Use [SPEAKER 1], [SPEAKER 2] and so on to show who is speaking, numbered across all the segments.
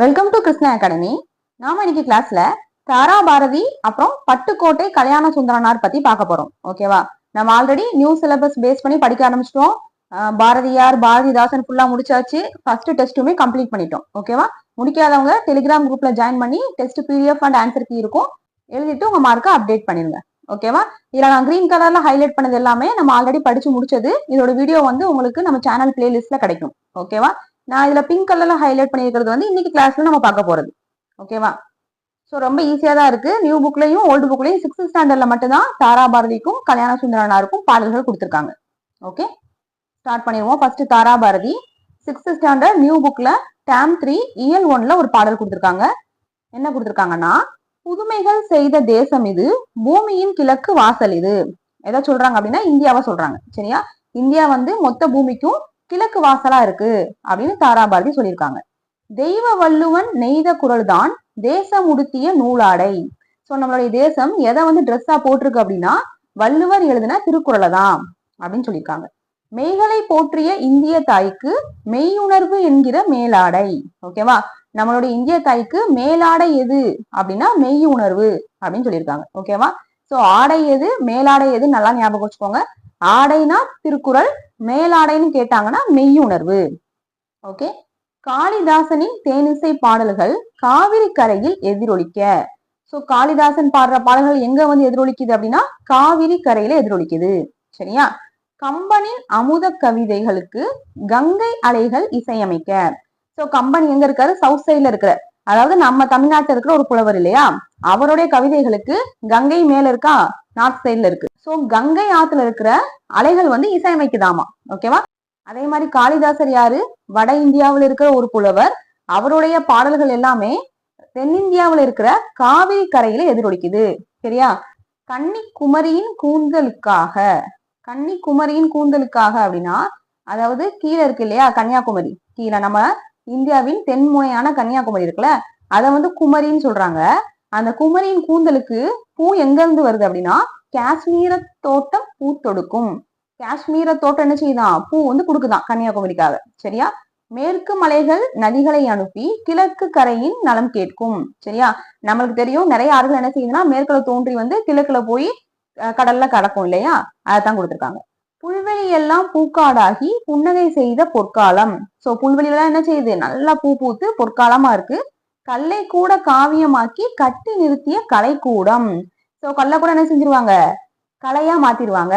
[SPEAKER 1] Welcome to Krishna academy நாம இன்னைக்கு கிளாஸ்ல தாரா பாரதி அப்புறம் பட்டுக்கோட்டை கல்யாண சுந்தரனார் பத்தி பார்க்க போறோம். ஓகேவா நம்ம ஆல்ரெடி நியூ சிலபஸ் பேஸ் பண்ணி படிக்க ஆரம்பிச்சிட்டோம். பாரதியார் பாரதிதாசன் ஃபுல்லா முடிச்சாச்சு. ஃபர்ஸ்ட் டெஸ்ட்டுமே கம்ப்ளீட் பண்ணிட்டோம். ஓகேவா முடிக்காதவங்க டெலிகிராம் குரூப்ல ஜாயின் பண்ணி test PDF and answer key இருக்கும். எழுதிட்டு உங்க மார்க்கை அப்டேட் பண்ணிருங்க. ஓகேவா இதுல நான் கிரீன் கலர்ல ஹைலைட் பண்ணது எல்லாமே நம்ம ஆல்ரெடி படிச்சு முடிச்சது. இதோட வீடியோ வந்து உங்களுக்கு நம்ம சேனல் பிளேலிஸ்ட்ல கிடைக்கும். ஓகேவா நான் இதுல பிங்க் கலர்ல ஹைலைட் பண்ணியிருக்கிறது வந்து இன்னைக்கு கிளாஸ்ல நம்ம பார்க்க போறது. ஓகேவா ஸோ ரொம்ப ஈஸியா தான் இருக்கு. நியூ புக்லயும் ஓல்டு புக்லயும் சிக்ஸ்த் ஸ்டாண்டர்ட்ல மட்டும்தான் தாரா பாரதிக்கும் கல்யாண சுந்தரனாருக்கும் பாடல்கள் கொடுத்துருக்காங்க. ஓகே ஸ்டார்ட் பண்ணிடுவோம். First Thara Bharathi sixth standard new புக்ல டேம் த்ரீ இயல் ஒன்ல ஒரு பாடல் கொடுத்துருக்காங்க. என்ன கொடுத்துருக்காங்கன்னா புதுமைகள் செய்த தேசம் இது பூமியின் கிழக்கு வாசல் இது. எதை சொல்றாங்க அப்படின்னா இந்தியாவை சொல்றாங்க. சரியா? இந்தியா வந்து மொத்த பூமிக்கும் கிழக்கு வாசலா இருக்கு அப்படின்னு தாராபாரதி சொல்லியிருக்காங்க. தெய்வ வள்ளுவன் நெய்த குரல் தான் தேசம் உடுத்திய நூலாடை. ஸோ நம்மளுடைய தேசம் எதை வந்து ட்ரெஸ்ஸா போட்டிருக்கு அப்படின்னா வள்ளுவர் எழுதின திருக்குறளை தான் அப்படின்னு சொல்லியிருக்காங்க. மெய்களை போற்றிய இந்திய தாய்க்கு மெய்யுணர்வு என்கிற மேலாடை. ஓகேவா நம்மளுடைய இந்திய தாய்க்கு மேலாடை எது அப்படின்னா மெய் உணர்வு அப்படின்னு சொல்லியிருக்காங்க. ஓகேவா சோ ஆடை எது? மேலாடை எது நல்லா ஞாபகம் வச்சுக்கோங்க. ஆடைனா திருக்குறள் மேலாடைன்னு கேட்டாங்கன்னா மெய்யுணர்வு. ஓகே காளிதாசனின் தேனிசை பாடல்கள் காவிரி கரையில் எதிரொலிக்க. சோ காளிதாசன் பாடுற பாடல்கள் எங்க வந்து எதிரொலிக்குது அப்படின்னா காவிரி கரையில எதிரொலிக்குது. சரியா? கம்பனின் அமுத கவிதைகளுக்கு கங்கை அலைகள் இசையமைக்க. சோ கம்பன் எங்க இருக்காரு? சவுத் சைட்ல இருக்கிற அதாவது நம்ம தமிழ்நாட்டுல இருக்கிற ஒரு புலவர் இல்லையா? அவருடைய கவிதைகளுக்கு கங்கை மேல இருக்கா? நார்த் சைட்ல இருக்கு. சோ கங்கை ஆத்துல இருக்கிற அலைகள் வந்து இசையமைக்குதாமா? ஓகேவா அதே மாதிரி காளிதாசர் யாரு? வட இந்தியாவில் இருக்கிற ஒரு புலவர். அவருடைய பாடல்கள் எல்லாமே தென்னிந்தியாவில் இருக்கிற காவிரி கரையில எதிரொலிக்குது. சரியா? கன்னிக்குமரியின் கூந்தலுக்காக. கன்னிக்குமரியின் கூந்தலுக்காக அப்படின்னா அதாவது கீழே இருக்கு இல்லையா? கன்னியாகுமரி. கீழே நம்ம இந்தியாவின் தென்முனையான கன்னியாகுமரி இருக்குல்ல? அதை வந்து குமரின்னு சொல்றாங்க. அந்த குமரியின் கூந்தலுக்கு பூ எங்க இருந்து வருது அப்படின்னா காஷ்மீர தோட்டம் பூ தொடுக்கும். காஷ்மீர தோட்டம் என்ன செய்யுதான் பூ வந்து கொடுக்குதான் கன்னியாகுமரிக்காக. சரியா? மேற்கு மலைகள் நதிகளை அனுப்பி கிழக்கு கரையின் நலம் கேட்கும். சரியா? நம்மளுக்கு தெரியும் நிறைய ஆறுகள் என்ன செய்யுதுன்னா மேற்குல தோன்றி வந்து கிழக்குல போய் கடல்ல கடக்கும் இல்லையா? அதைத்தான் கொடுத்துருக்காங்க. புல்வெளி எல்லாம் பூக்காடாகி புன்னகை செய்த பொற்காலம். சோ புல்வெளியெல்லாம் என்ன செய்யுது? நல்லா பூ பூத்து பொற்காலமா இருக்கு. கல்லை கூட காவியமாக்கி கட்டி நிறுத்திய கலைக்கூடம். சோ கல்லை கூட என்ன செஞ்சிருவாங்க? கலையா மாத்திருவாங்க.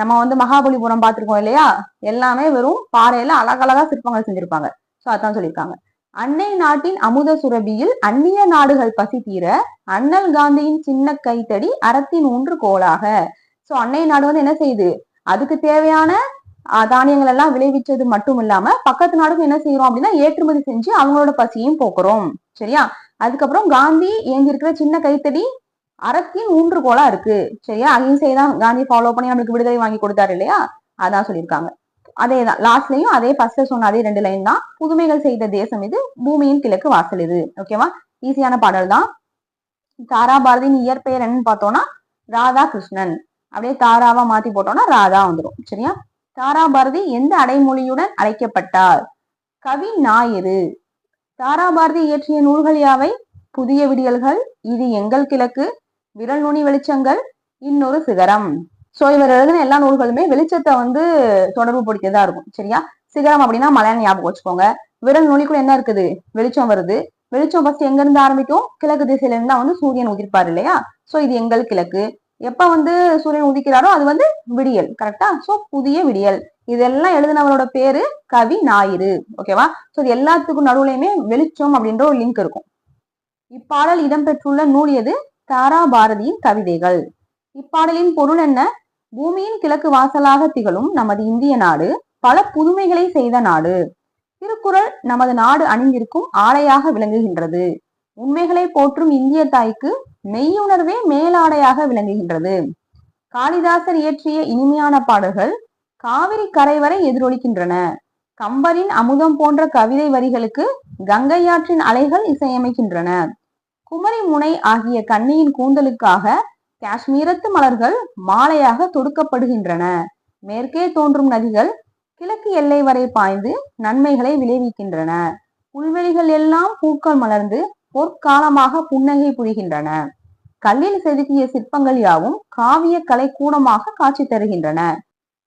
[SPEAKER 1] நம்ம வந்து மகாபலிபுரம் பார்த்துருக்கோம் இல்லையா? எல்லாமே வெறும் பாறையில அழகழகா சிற்பங்கள் செஞ்சிருப்பாங்க. சோ அதான் சொல்லியிருக்காங்க. அன்னை நாட்டின் அமுத சுரபியில் அந்நிய நாடுகள் பசி தீர அண்ணல் காந்தியின் சின்ன கைத்தடி அறத்தின் ஊன்று கோலாக. சோ அன்னை நாடு வந்து என்ன செய்யுது? அதுக்கு தேவையான தானியங்கள் எல்லாம் விளைவிச்சது மட்டும் இல்லாம பக்கத்து நாடுக்கும் என்ன செய்யறோம் அப்படின்னா ஏற்றுமதி செஞ்சு அவங்களோட பசியும் போக்குறோம். சரியா? அதுக்கப்புறம் காந்தி ஏந்தி சின்ன கைத்தடி அறத்தின் ஊன்றுகோலா இருக்கு. சரியா? அகிம்சை தான் காந்தி ஃபாலோ பண்ணி நம்மளுக்கு விடுதலை வாங்கி கொடுத்தாரு இல்லையா? அதான் சொல்லியிருக்காங்க. அதே தான் லாஸ்ட்லயும் அதே ஃபர்ஸ்ட் சொன்ன அதே ரெண்டு லைன் தான் புதுமைகள் செய்த தேசம் இது பூமியின் கிழக்கு வாசல் இது. ஓகேவா ஈஸியான பாடல் தான். தாரா பாரதியின் இயற்பெயர் என்னன்னு பார்த்தோம்னா ராதா கிருஷ்ணன் அப்படியே தாராவா மாத்தி போட்டோம்னா ராதா வந்துடும் சரியா? தாரா பாரதி எந்த அடைமொழியுடன் அழைக்கப்பட்டார்? கவி ஞாயிறு. தாரா பாரதி இயற்றிய நூல்கள் யாவை? புதிய விடியல்கள் இது எங்கள் கிழக்கு விரல் நுனி வெளிச்சங்கள் இன்னொரு சிகரம். சோ இவர் எழுதின எல்லா நூல்களுமே வெளிச்சத்தை வந்து தொடர்பு படுத்தியதா இருக்கும். சரியா? சிகரம் அப்படின்னா மலையான ஞாபகம் வச்சுக்கோங்க. விரல் நுனிக்குள்ள என்ன இருக்குது? வெளிச்சம் வருது. வெளிச்சம் ஃபர்ஸ்ட் எங்க இருந்து ஆரம்பிக்கும்? கிழக்கு திசையில இருந்தா வந்து சூரியன் உதிர்ப்பாரு இல்லையா? சோ இது எங்கள் கிழக்கு. எப்ப வந்து சூரியன் உதிக்கிறாரோ அது வந்து விடியல். கரெக்டா சோ புதிய விடியல். இதெல்லாம் எழுதினவரோட பேரு கவி ஞாயிறு. ஓகேவா சோ இது எல்லாத்துக்கும் நடுவுலையுமே வெளிச்சம் அப்படின்ற ஒரு லிங்க் இருக்கும். இப்பாடல் இடம்பெற்றுள்ள நூல் எது? தாரா பாரதியின் கவிதைகள். இப்பாடலின் பொருள் என்ன? பூமியின் கிழக்கு வாசலாக திகழும் நமது இந்திய நாடு பல புதுமைகளை செய்த நாடு. திருக்குறள் நமது நாடு அணிந்திருக்கும் ஆடையாக விளங்குகின்றது. உண்மைகளை போற்றும் இந்திய தாய்க்கு மெய்யுணர்வே மேலாடையாக விளங்குகின்றது. காளிதாசர் இயற்றிய இனிமையான பாடல்கள் காவிரி கரை வரை எதிரொலிக்கின்றன. கம்பரின் அமுதம் போன்ற கவிதை வரிகளுக்கு கங்கையாற்றின் அலைகள் இசையமைக்கின்றன. குமரி முனை ஆகிய கண்ணியின் கூந்தலுக்காக காஷ்மீரத்து மலர்கள் மாலையாக தொடுக்கப்படுகின்றன. மேற்கே தோன்றும் நதிகள் கிழக்கு எல்லை வரை பாய்ந்து நன்மைகளை விளைவிக்கின்றன. புல்வெளிகள் எல்லாம் பூக்கள் மலர்ந்து பொற்காலமாக புன்னகை புரிகின்றன. கல்லில் செதுக்கிய சிற்பங்கள் யாவும் காவிய கலை கூடமாக காட்சி தருகின்றன.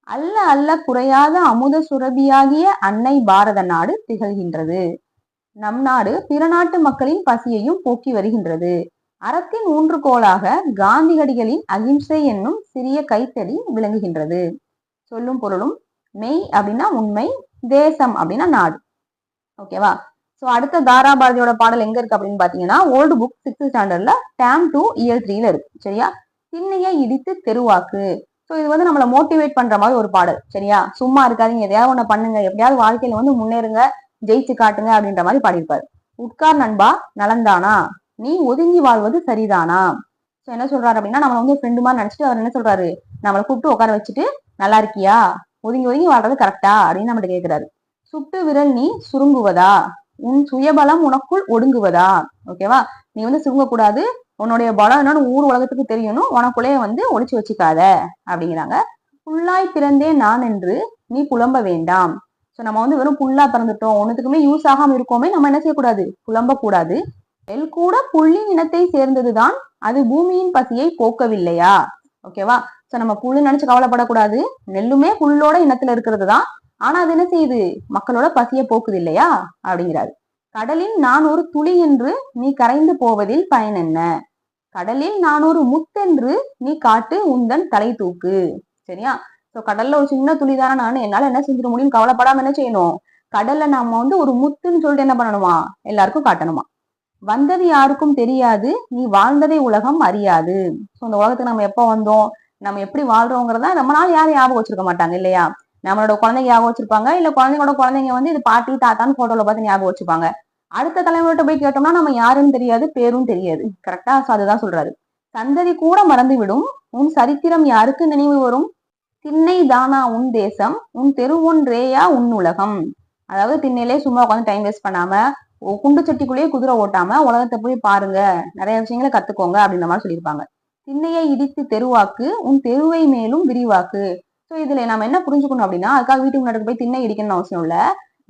[SPEAKER 1] அல்ல அல்ல குறையாத அமுத சுரபியாகிய அன்னை பாரத நாடு திகழ்கின்றது. நம் நாடு பிற நாட்டு மக்களின் பசியையும் போக்கி வருகின்றது. அறத்தின் ஊன்றுகோலாக காந்தியடிகளின் அகிம்சை என்னும் சிறிய கைத்தடி விளங்குகின்றது. சொல்லும் பொருளும் மெய் அப்படின்னா உண்மை தேசம் அப்படின்னா நாடு. ஓகேவா ஸோ அடுத்த தாராபாரதியோட பாடல் எங்க இருக்கு அப்படின்னு பாத்தீங்கன்னா ஓல்டு புக் சிக்ஸ்த் ஸ்டாண்டர்ட்ல டேம் டூ இயர் த்ரீல இருக்கு. சரியா? திண்ணையை இடித்து தெருவாக்கு. ஸோ இது வந்து நம்மளை மோட்டிவேட் பண்ற மாதிரி ஒரு பாடல். சரியா? சும்மா இருக்காதீங்க. எதையாவது ஒன்று பண்ணுங்க. எப்படியாவது வாழ்க்கையில வந்து முன்னேறுங்க. ஜெயிச்சு காட்டுங்க அப்படின்ற மாதிரி பாடியிருப்பாரு. உட்கார் நண்பா நலந்தானா? நீ ஒதுங்கி வாழ்வது சரிதானா? ஸோ என்ன சொல்றாரு அப்படின்னா நம்ம வந்து ஃப்ரெண்டு மாதிரி நினைச்சிட்டு அவர் என்ன சொல்றாரு? நம்மளை கூப்பிட்டு உட்கார வச்சுட்டு நல்லா இருக்கியா? ஒதுங்கி ஒதுங்கி வாழ்றது கரெக்டா அப்படின்னு நம்மகிட்ட கேட்கிறாரு சுட்டு விரல் நீ சுருங்குவதா? உன் சுயபலம் உனக்குள் ஒடுங்குவதா? ஓகேவா நீ வந்து சுருங்கக்கூடாது. உன்னுடைய பலம் என்னன்னு ஊர் உலகத்துக்கு தெரியணும். உனக்குள்ளேயே வந்து ஒழிச்சு வச்சுக்காத அப்படிங்கிறாங்க. புல்லாய் பிறந்தே நான் என்று நீ புலம்ப வேண்டாம். ஸோ நம்ம வந்து வெறும் புல்லா பிறந்துட்டோம் ஒன்றுத்துக்குமே யூஸ் ஆகாம இருக்கோமே நம்ம என்ன செய்யக்கூடாது? புலம்ப கூடாது நெல் கூட புள்ளின் இனத்தை சேர்ந்ததுதான் அது பூமியின் பசியை போக்கவில்லையா? ஓகேவா சோ நம்ம புல்லு நினைச்சு கவலைப்படக்கூடாது. நெல்லுமே புல்லோட இனத்துல இருக்கிறது தான் ஆனா அது என்ன செய்யுது? மக்களோட பசியை போக்குது இல்லையா அப்படிங்கிறாரு. கடலில் நான் ஒரு துளி என்று நீ கரைந்து போவதில் பயன் என்ன? கடலில் நான் ஒரு முத்தென்று நீ காட்டு உந்தன் தலை தூக்கு சரியா? சோ கடல்ல ஒரு சின்ன துளி தானே நான்? என்னால என்ன செஞ்சிட முடியும்? கவலைப்படாம என்ன செய்யணும்? கடல்ல நம்ம வந்து ஒரு முத்துன்னு சொல்லிட்டு என்ன பண்ணணுமா? எல்லாருக்கும் காட்டணுமா? வந்தது யாருக்கும் தெரியாது. நீ வாழ்ந்ததை உலகம் அறியாது. ஸோ இந்த உலகத்துக்கு நம்ம எப்போ வந்தோம்? நம்ம எப்படி வாழ்றோங்கிறதா நம்மளால யாரும் ஞாபகம் வச்சிருக்க மாட்டாங்க இல்லையா? நம்மளோட குழந்தைங்க ஞாபகம் வச்சிருப்பாங்க. இல்ல குழந்தைங்களோட குழந்தைங்க வந்து இது பாட்டி தாத்தான்னு போட்டோல பார்த்து ஞாபகம் வச்சுப்பாங்க. அடுத்த தலைமுறைகிட்ட போய் கேட்டோம்னா நம்ம யாருன்னு தெரியாது பேரும் தெரியாது. கரெக்டா அதுதான் சொல்றாரு. சந்ததி கூட மறந்து விடும் உன் சரித்திரம் யாருக்கு நினைவு வரும்? திண்ணை தானா உன் தேசம்? உன் தெரு ஒன்றேயா உன் உலகம். அதாவது திண்ணையிலே சும்மா உட்காந்து டைம் வேஸ்ட் பண்ணாம குண்டு சட்டிக்குள்ளேயே குதிரை ஓட்டாம உலகத்தை போய் பாருங்க. நிறைய விஷயங்களை கத்துக்கோங்க அப்படின்ற மாதிரி சொல்லியிருப்பாங்க. திண்ணையை இடித்து தெருவாக்கு உன் தெருவை மேலும் விரிவாக்கு. ஸோ இதுல நம்ம என்ன புரிஞ்சுக்கணும் அப்படின்னா அதுக்காக வீட்டுக்கு முன்னாடி போய் திண்ணை இடிக்கணும்னு அவசியம் இல்ல.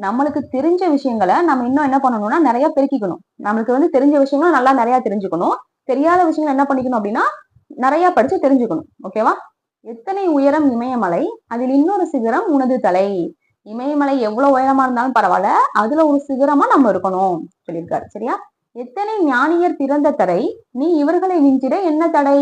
[SPEAKER 1] நம்மளுக்கு தெரிஞ்ச விஷயங்களை நம்ம இன்னும் என்ன பண்ணணும்னா நிறைய பெருக்கிக்கணும். நம்மளுக்கு வந்து தெரிஞ்ச விஷயங்களும் நல்லா நிறைய தெரிஞ்சுக்கணும். தெரியாத விஷயங்கள் என்ன பண்ணிக்கணும் அப்படின்னா நிறைய படிச்சு தெரிஞ்சுக்கணும். ஓகேவா எத்தனை உயரம் இமயமலை? அதில் இன்னொரு சிகரம் உனது தலை. இமயமலை எவ்வளவு உயரமா இருந்தாலும் பரவாயில்ல அதுல ஒரு சிகரமா நம்ம இருக்கணும் சொல்லியிருக்காரு. சரியா? எத்தனை ஞானியர் பிறந்த தடை நீ இவர்களை நின்றிட என்ன தடை?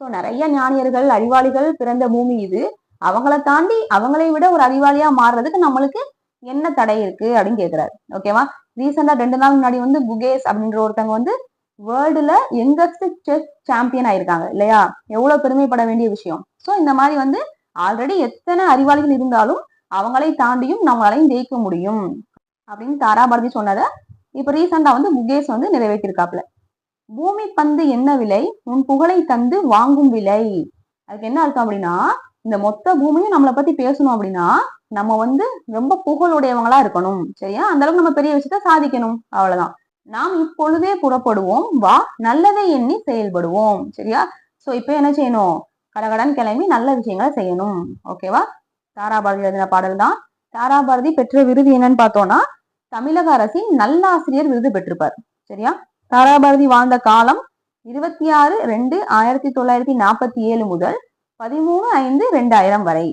[SPEAKER 1] ஸோ நிறைய ஞானியர்கள் அறிவாளிகள் பிறந்த பூமி இது. அவங்கள தாண்டி அவங்களை விட ஒரு அறிவாளியா மாறுறதுக்கு நம்மளுக்கு என்ன தடை இருக்கு அப்படின்னு கேக்குறாரு. ஓகேவா ரீசெண்டா ரெண்டு நாள் முன்னாடி வந்து குகேஸ் அப்படின்ற ஒருத்தவங்க வந்து வேர்ல்டுல யங்கஸ்ட் செஸ் சாம்பியன் ஆயிருக்காங்க இல்லையா? எவ்வளவு பெருமைப்பட வேண்டிய விஷயம். சோ இந்த மாதிரி வந்து ஆல்ரெடி எத்தனை அறிவாளிகள் இருந்தாலும் அவங்களை தாண்டியும் நம்மளாலையும் ஜெயிக்க முடியும். அப்படின்னு தாராபாரதி சொன்னதை இப்ப ரீசெண்டா வந்து முகேஷ் வந்து நிறைவேற்றிருக்காப்ல பூமி பந்து என்ன விலை? உன் புகழை தந்து வாங்கும் விலை. அதுக்கு என்ன அர்த்தம் அப்படின்னா இந்த மொத்த பூமியும் நம்மளை பத்தி பேசணும் அப்படின்னா நம்ம வந்து ரொம்ப புகழுடையவங்களா இருக்கணும் சரியா? அந்த அளவுக்கு நம்ம பெரிய விஷயத்த சாதிக்கணும் அவ்வளவுதான். நாம் இப்பொழுதே புறப்படுவோம். வா நல்லதை எண்ணி செயல்படுவோம். சரியா? சோ இப்போ என்ன செய்யணும்? கடகடன் கிளம்பி நல்ல விஷயங்களை செய்யணும். ஓகேவா தாராபாரதி எழுதின பாடல் தான். தாராபாரதி பெற்ற விருது என்னன்னு பார்த்தோம்னா தமிழக அரசின் நல்லாசிரியர் விருது பெற்றிருப்பார். சரியா? தாராபாரதி வாழ்ந்த காலம் இருபத்தி ஆறு ரெண்டு ஆயிரத்தி தொள்ளாயிரத்தி நாற்பத்தி ஏழு முதல் பதிமூணு ஐந்து ரெண்டாயிரம் வரை.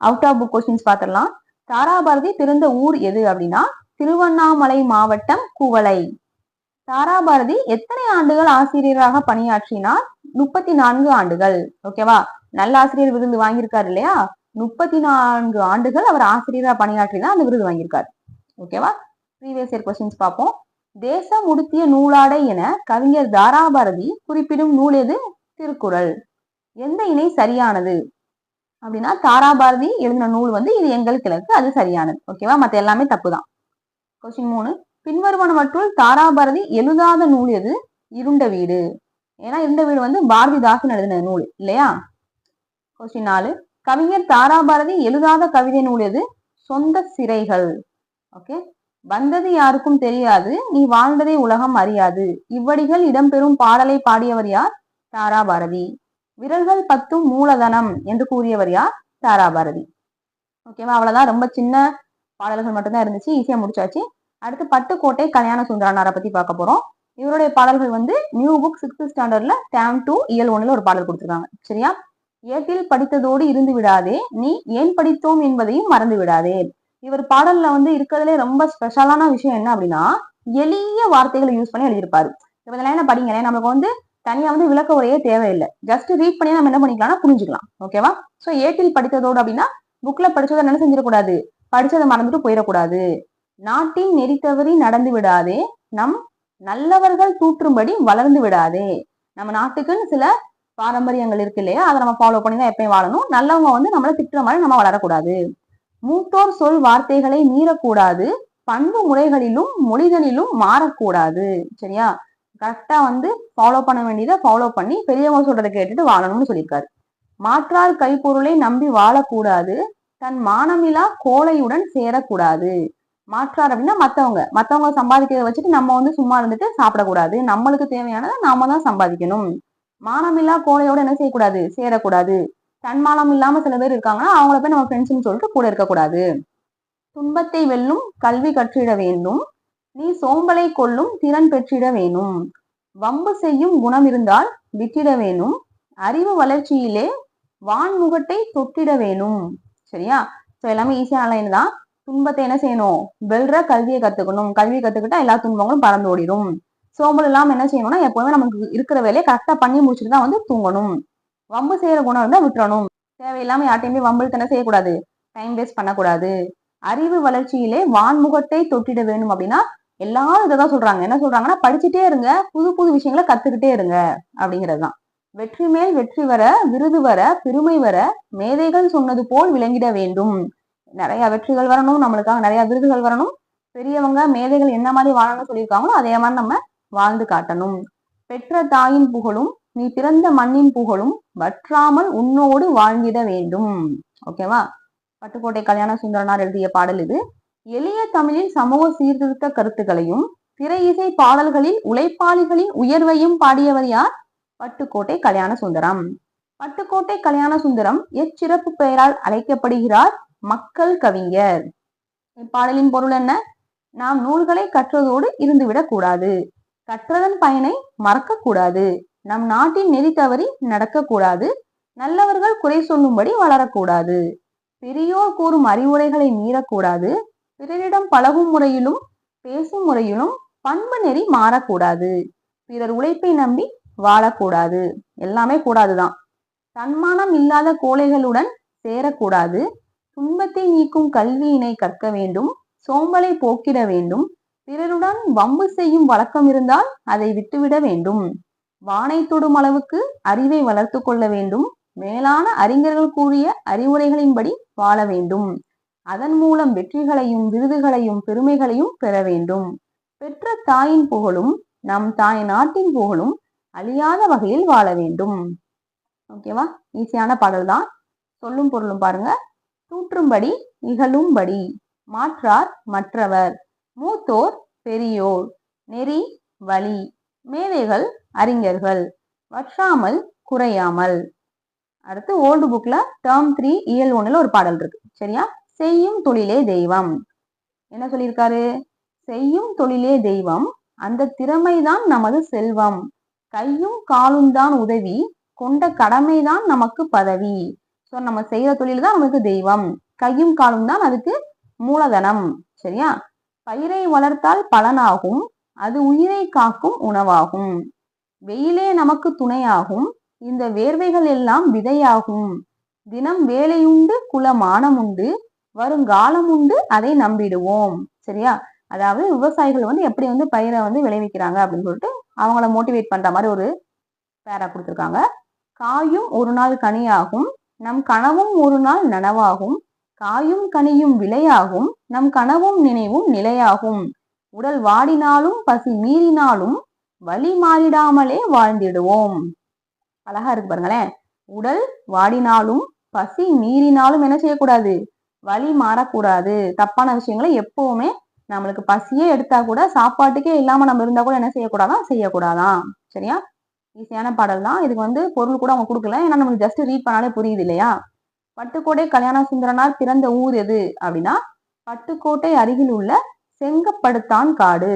[SPEAKER 1] அவுட் ஆஃப் புக் கொஸ்டின்ஸ் பார்த்துடலாம். தாராபாரதி பிறந்த ஊர் எது அப்படின்னா திருவண்ணாமலை மாவட்டம் குவளை. தாராபாரதி எத்தனை ஆண்டுகள் ஆசிரியராக பணியாற்றினார்? முப்பத்தி நான்கு ஆண்டுகள் ஓகேவா நல்ல ஆசிரியர் விருது வாங்கியிருக்காரு இல்லையா? முப்பத்தி நான்கு ஆண்டுகள் அவர் ஆசிரியராக பணியாற்றினா அந்த விருது வாங்கியிருக்கார். ஓகேவா ப்ரீவியஸ் இயர் கொஸ்டின்ஸ் பார்ப்போம். தேசம் உடுத்திய நூலாடை என கவிஞர் தாராபாரதி குறிப்பிடும் நூல் எது? திருக்குறள். எந்த இணை சரியானது? அப்படின்னா தாராபாரதி எழுதின நூல் வந்து இது எங்கள் கிழக்கு அது சரியானது. ஓகேவா மற்ற எல்லாமே தப்பு தான் கொஸ்டின் மூணு. பின்வருவனவற்றுள் தாராபாரதி எழுதாத நூல் எது? இருண்ட வீடு. ஏன்னா இருண்ட வீடு வந்து பாரதிதாசன் எழுதின நூல் இல்லையா? கொஸ்டின் நாலு. கவிஞர் தாராபாரதி எழுதாத கவிதை நூல் எது? சொந்த சிறைகள். ஓகே? வந்தது யாருக்கும் தெரியாது நீ வாழ்ந்ததை உலகம் அறியாது. இவ்வடிகள் இடம்பெறும் பாடலை பாடியவர் யார்? தாராபாரதி. விரல்கள் பத்தும் மூலதனம் என்று கூறியவர் யார்? தாராபாரதி. ஓகேவா? அவ்வளவுதான். ரொம்ப சின்ன பாடல்கள் மட்டும்தான் இருந்துச்சு. ஈஸியா முடிச்சாச்சு. அடுத்து பட்டுக்கோட்டை கல்யாண சுந்தரனாரை பத்தி பார்க்க போறோம். இவருடைய பாடல்கள் வந்து நியூ புக் சிக்ஸ்த் ஸ்டாண்டர்ட்ல டேம் டூ இயல் ஒன்ல ஒரு பாடல் கொடுத்துருக்காங்க. சரியா? ஏட்டில் படித்ததோடு இருந்து விடாதே நீ ஏன் படித்தோம் என்பதையும் மறந்து விடாதே. இவர் பாடல்ல வந்து இருக்கிறதுலே ரொம்ப ஸ்பெஷலான விஷயம் என்ன அப்படின்னா எளிய வார்த்தைகளை யூஸ் பண்ணி எழுதியிருப்பாரு. இப்ப இந்த லைனை படிங்களேன். நமக்கு வந்து தனியா வந்து விளக்க உரையே தேவையில்லை. ஜஸ்ட் ரீட் பண்ணி நம்ம என்ன பண்ணிக்கலாம்னா புரிஞ்சுக்கலாம். ஓகேவா சோ ஏட்டில் படித்ததோடு அப்படின்னா புக்ல படிச்சதை என்ன செஞ்சிடக்கூடாது? படிச்சதை மறந்துட்டு போயிடக்கூடாது. நாட்டின் நெறி தவறி நடந்து விடாதே நம் நல்லவர்கள் தூற்றும்படி வளர்ந்து விடாதே. நம்ம நாட்டுக்குன்னு சில பாரம்பரியங்கள் இருக்கு இல்லையா? அதை நம்ம ஃபாலோ பண்ணி தான் எப்பயும் வாழணும். நல்லவங்க வந்து நம்மள திட்டுற மாதிரி நம்ம வளரக்கூடாது. மூத்தோர் சொல் வார்த்தைகளை மீறக்கூடாது. பண்பு முறைகளிலும் மொழிகளிலும் மாறக்கூடாது. சரியா? கரெக்டா வந்து ஃபாலோ பண்ண வேண்டியதை ஃபாலோ பண்ணி பெரியவங்க சொல்றதை கேட்டுட்டு வாழணும்னு சொல்லியிருக்காரு. மாற்றார் கைப்பொருளை நம்பி வாழக்கூடாது. தன் மானமிலா கோலையுடன் சேரக்கூடாது. மாற்றார் அப்படின்னா மற்றவங்க மற்றவங்க சம்பாதிக்கிறத வச்சுட்டு நம்ம வந்து சும்மா இருந்துட்டு சாப்பிடக்கூடாது. நம்மளுக்கு தேவையானதை நாம தான் சம்பாதிக்கணும். மானமில்லா கோழையோட என்ன செய்யக்கூடாது? சேரக்கூடாது. தன்மானம் இல்லாம சில பேர் இருக்காங்கன்னா அவங்கள போய் நம்ம ஃப்ரெண்ட்ஸ்னு சொல்லிட்டு கூட இருக்கக்கூடாது. துன்பத்தை வெல்லும் கல்வி கற்றிட வேண்டும். நீ சோம்பலை கொள்ளும் திறன் பெற்றிட வேணும் வம்பு செய்யும் குணம் இருந்தால் விட்டிட வேணும் அறிவு வளர்ச்சியிலே வான்முகத்தை தொட்டிட வேணும் சரியா? ஸோ எல்லாமே ஈஸியான லைன் தான். துன்பத்தை என்ன செய்யணும்? வெல்ற கல்வியை கத்துக்கணும். கல்வியை கத்துக்கிட்டா எல்லா துன்பங்களும் பறந்து ஓடிடும். சோம்பல் இல்லாம என்ன செய்யணும்னா எப்பவுமே நமக்கு இருக்கிற வேலையை கரெக்டா பண்ணி முடிச்சுட்டு தான் வந்து தூங்கணும். வம்பு செய்யற குணம் இருந்தா விட்டுறணும். தேவையில்லாம யார்ட்டையுமே வம்பு தானே செய்யக்கூடாது. டைம் வேஸ்ட் பண்ணக்கூடாது. அறிவு வளர்ச்சியிலே வான்முகத்தை தொட்டிட வேணும் அப்படின்னா எல்லாரும் இதை தான் சொல்றாங்க. என்ன சொல்றாங்கன்னா படிச்சுட்டே இருங்க. புது புது விஷயங்களை கத்துக்கிட்டே இருங்க அப்படிங்கிறது தான். வெற்றி மேல் வெற்றி வர விருது வர பெருமை வர மேதைகள் சொன்னது போல் விளங்கிட வேண்டும். நிறைய வெற்றிகள் வரணும் நம்மளுக்காக நிறைய விருதுகள் வரணும். பெரியவங்க மேதைகள் என்ன மாதிரி வாழணும்னு சொல்லியிருக்காங்களோ அதே மாதிரி நம்ம வாழ்ந்து காட்டணும். பெற்ற தாயின் புகழும் நீ பிறந்த மண்ணின் புகழும் வற்றாமல் உன்னோடு வாழ்ந்திட வேண்டும். ஓகேவா பட்டுக்கோட்டை கல்யாண சுந்தரனார் எழுதிய பாடல் இது. எளிய தமிழில் சமூக சீர்திருத்த கருத்துக்களையும் திரை இசை பாடல்களில் உழைப்பாளிகளின் உயர்வையும் பாடியவர் யார்? பட்டுக்கோட்டை கல்யாண சுந்தரம். பட்டுக்கோட்டை கல்யாண சுந்தரம் எச்சிறப்பு பெயரால் அழைக்கப்படுகிறார். மக்கள் கவிஞர். இப்பாடலின் பொருள் என்ன? நாம் நூல்களை கற்றதோடு இருந்துவிடக் கூடாது. கற்றதன் பயனை மறக்க கூடாது. நம் நாட்டின் நெறி தவறி நடக்கக்கூடாது நல்லவர்கள் குறை சொல்லும்படி வளரக்கூடாது பெரியோர் கூறும் அறிவுரைகளை மீறக்கூடாது பிறரிடம் பழகும் முறையிலும் பேசும் முறையிலும் பண்பு நெறி மாறக்கூடாது பிறர் உழைப்பை நம்பி வாழக்கூடாது எல்லாமே கூடாதுதான். தன்மானம் இல்லாத கோழைகளுடன் சேரக்கூடாது துன்பத்தை நீக்கும் கல்வியினை கற்க வேண்டும் சோம்பலை போக்கிட வேண்டும் பிறருடன் வம்பு செய்யும் வழக்கம் இருந்தால் அதை விட்டுவிட வேண்டும். வானை தொடும் அளவுக்கு அறிவை வளர்த்து கொள்ள வேண்டும் மேலான அறிஞர்கள் கூறிய அறிவுரைகளின்படி வாழ வேண்டும். அதன் மூலம் வெற்றிகளையும் விருதுகளையும் பெருமைகளையும் பெற வேண்டும். பெற்ற தாயின் புகழும் நம் தாய் நாட்டின் புகழும் அழியாத வகையில் வாழ வேண்டும். ஓகேவா? ஈஸியான பாடல் தான் சொல்லும் பொருளும் பாருங்க. தூற்றும்படி இகழும்படி மாற்றார் மற்றவர். மூத்தோர் பெரியோர். நெறி வழி. மேதைகள் அறிஞர்கள். வற்றாமல் குறையாமல். அடுத்து ஓல்டு புக்ல டேர்ம் த்ரீ இயல் ஒண்ணுல ஒரு பாடல் இருக்கு. சரியா? செய்யும் தொழிலே தெய்வம். என்ன சொல்லியிருக்காரு? செய்யும் தொழிலே தெய்வம். அந்த திறமைதான் நமது செல்வம். கையும் காலும் தான் உதவி. கொண்ட கடமைதான் நமக்கு பதவி. ஸோ நம்ம செய்யற தொழில் தான் நமக்கு தெய்வம். கையும் காலும் தான் அதுக்கு மூலதனம். சரியா? பயிரை வளர்த்தால் பலனாகும். அது உயிரை காக்கும் உணவாகும். வெயிலே நமக்கு துணையாகும். இந்த வேர்வைகள் எல்லாம் விதையாகும். தினம் வேலையுண்டு குலமானம் உண்டு. வருங்காலம் உண்டு அதை நம்பிடுவோம். சரியா? அதாவது விவசாயிகள் வந்து எப்படி வந்து பயிரை வந்து விளைவிக்கிறாங்க அப்படின்னு சொல்லிட்டு அவங்கள மோட்டிவேட் பண்ற மாதிரி ஒரு பேரா கொடுத்துருக்காங்க. காயும் ஒரு நாள் கனியாகும். நம் கனவும் ஒரு நாள் நனவாகும் காயும் கனியும் விலையாகும் நம் கனவும் நினைவும் நிலையாகும். உடல் வாடினாலும் பசி மீறினாலும் வழி மாறிடாமலே வாழ்ந்திடுவோம். அழகா இருக்கு பாருங்களேன். உடல் வாடினாலும் பசி மீறினாலும் என்ன செய்யக்கூடாது? வழி மாறக்கூடாது. தப்பான விஷயங்களை எப்பவுமே நம்மளுக்கு பசியே எடுத்தா கூட சாப்பாட்டுக்கே இல்லாம நம்ம இருந்தா கூட என்ன செய்யக்கூடாதான்? செய்யக்கூடாதான். சரியா? ஈஸியான பாடல் தான் இதுக்கு வந்து பொருள் கூட அவங்க கொடுக்கல. ஏன்னா நமக்கு ஜஸ்ட் ரீட் பண்ணாலே புரியுது இல்லையா? பட்டுக்கோட்டை கல்யாண சுந்தரனார் பிறந்த ஊர் எது அப்படின்னா பட்டுக்கோட்டை அருகில் உள்ள செங்கப்படுத்தான் காடு.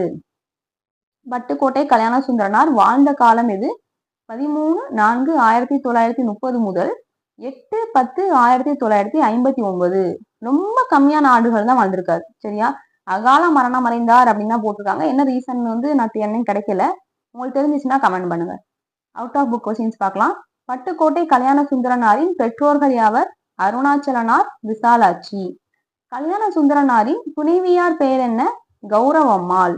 [SPEAKER 1] பட்டுக்கோட்டை கல்யாண சுந்தரனார் வாழ்ந்த காலம் எது? பதிமூணு நான்கு ஆயிரத்தி தொள்ளாயிரத்தி முப்பது முதல் எட்டு பத்து ஆயிரத்தி தொள்ளாயிரத்தி ஐம்பத்தி ஒன்பது. ரொம்ப கம்மியான ஆண்டுகள் தான் வாழ்ந்திருக்காரு. சரியா? அகால மரணம் அடைந்தார் அப்படின்னு தான் போட்டிருக்காங்க. என்ன ரீசன் வந்து நான் என்னன்னு கிடைக்கல. உங்களுக்கு தெரிஞ்சிச்சுன்னா கமெண்ட் பண்ணுங்க. அவுட் ஆஃப் புக் கொஸ்டின்ஸ் பார்க்கலாம். பட்டுக்கோட்டை கல்யாண சுந்தரனாரின் பெற்றோர்கள் யாவர்? அருணாச்சலனார் விசாலாட்சி. கல்யாண சுந்தரனாரின் துணைவியார் பெயர் என்ன? கௌரவம்மாள்.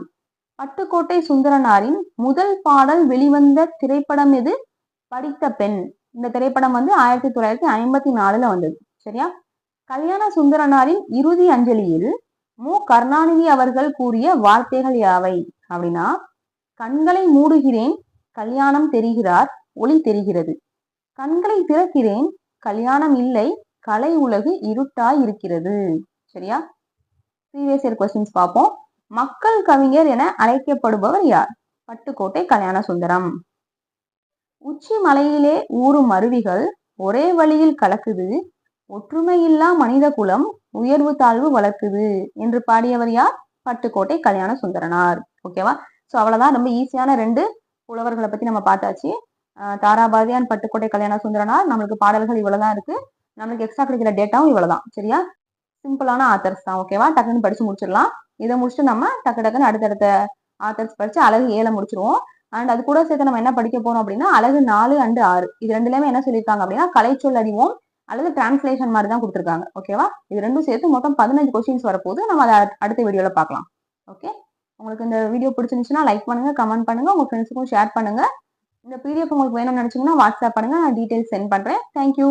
[SPEAKER 1] பட்டுக்கோட்டை சுந்தரனாரின் முதல் பாடல் வெளிவந்த திரைப்படம் எது? படித்த பெண். இந்த திரைப்படம் வந்து ஆயிரத்தி தொள்ளாயிரத்தி ஐம்பத்தி நாலுல வந்தது. சரியா? கல்யாண சுந்தரனாரின் இறுதி அஞ்சலியில் மு. கருணாநிதி அவர்கள் கூறிய வார்த்தைகள் யாவை? அப்படின்னா கண்களை மூடுகிறேன் கல்யாணம் தெரிகிறார் ஒளி தெரிகிறது. கண்களை திறக்கிறேன் கல்யாணம் இல்லை கலை உலகு இருட்டாய் இருக்கிறது. சரியா? ப்ரீவியஸ் இயர் கொஸ்டின்ஸ் பார்ப்போம். மக்கள் கவிஞர் என அழைக்கப்படுபவர் யார்? பட்டுக்கோட்டை கல்யாண சுந்தரம் உச்சி மலையிலே ஊறும் அருவிகள் ஒரே வழியில் கலக்குது. ஒற்றுமையில்லா மனித குலம் உயர்வு தாழ்வு வளர்க்குது. என்று பாடியவர் யார்? பட்டுக்கோட்டை கல்யாண சுந்தரனார் ஓகேவா ஸோ அவ்வளவுதான். ரொம்ப ஈஸியான ரெண்டு புலவர்களை பத்தி நம்ம பார்த்தாச்சு. தாராபாரதியான் பட்டுக்கோட்டை கல்யாண சுந்தரனார் நம்மளுக்கு பாடல்கள் இவ்வளவுதான் இருக்கு. நம்மளுக்கு எக்ஸ்ட்ரா கிடைக்கிற டேட்டாவும் இவ்வளவுதான். சரியா? சிம்பிளான ஆத்தர்ஸ் தான் ஓகேவா டக்குன்னு படிச்சு முடிச்சிடலாம். இதை முடிச்சுட்டு நம்ம டக்கு டக்குன்னு அடுத்தடுத்த ஆத்தர்ஸ் படிச்சு அழகு ஏழை முடிச்சிருவோம். அண்ட் அது கூட சேர்த்து நம்ம என்ன படிக்க போறோம் அப்படின்னா அழகு நாலு அண்டு ஆறு. இது ரெண்டுலயுமே என்ன சொல்லியிருக்காங்க அப்படின்னா கலைச்சொல் அறிவோம் அல்லது டிரான்ஸ்லேஷன் மாதிரி தான் கொடுத்துருக்காங்க. ஓகேவா இது ரெண்டும் சேர்த்து மொத்தம் பதினஞ்சு கொஸ்டின்ஸ் வரப்போது நம்ம அதை அடுத்த வீடியோல பார்க்கலாம். ஓகே உங்களுக்கு இந்த வீடியோ பிடிச்சிருந்துச்சுன்னா லைக் பண்ணுங்க கமெண்ட் பண்ணுங்க உங்க ஃப்ரெண்ட்ஸுக்கும் ஷேர் பண்ணுங்க. இந்த பிடிஎஃப் உங்களுக்கு வேணும்னு நினைச்சீங்கன்னா வாட்ஸ்அப் பண்ணுங்க நான் டீடைல்ஸ் சென்ட் பண்றேன். தேங்க்யூ